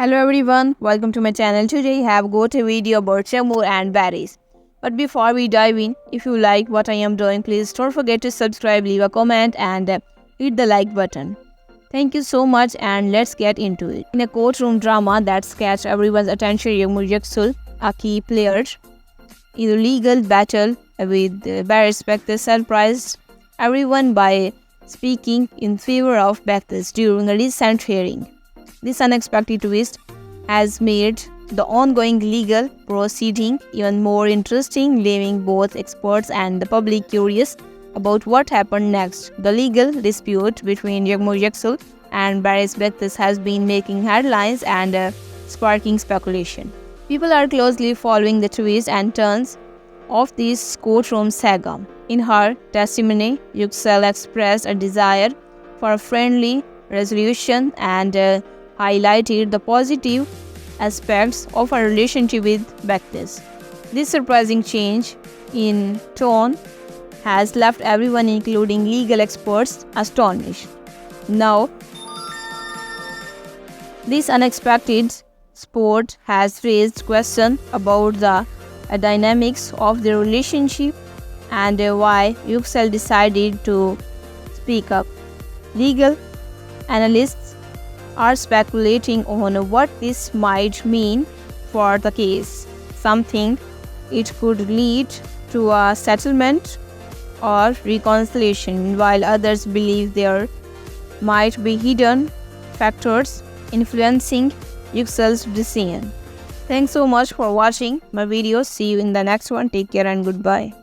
Hello everyone, welcome to my channel. Today I have got a video about Jammu and berries. But before we dive in, if you like what I am doing, please don't forget to subscribe, leave a comment and uh, hit the like button. Thank you so much and let's get into it. In a courtroom drama that catch everyone's attention, Yagmur Yaksul, a key player, in a legal battle with uh, Barry Specter surprised everyone by speaking in favor of Bethis during a recent hearing. This unexpected twist has made the ongoing legal proceeding even more interesting, leaving both experts and the public curious about what happened next. The legal dispute between Yagmur Yaksul and Baris Bethis has been making headlines and uh, sparking speculation. People are closely following the twists and turns of this courtroom saga. In her testimony, Yuxel expressed a desire for a friendly resolution and uh, highlighted the positive aspects of her relationship with Baptist. This surprising change in tone has left everyone, including legal experts, astonished. Now, this unexpected sport has raised questions about the dynamics of the relationship and why Yuxel decided to speak up. Legal analysts are speculating on what this might mean for the case. Some think it could lead to a settlement or reconciliation, while others believe there might be hidden factors influencing Yuxel's decision. Thanks so much for watching my video. See you in the next one. Take care and goodbye.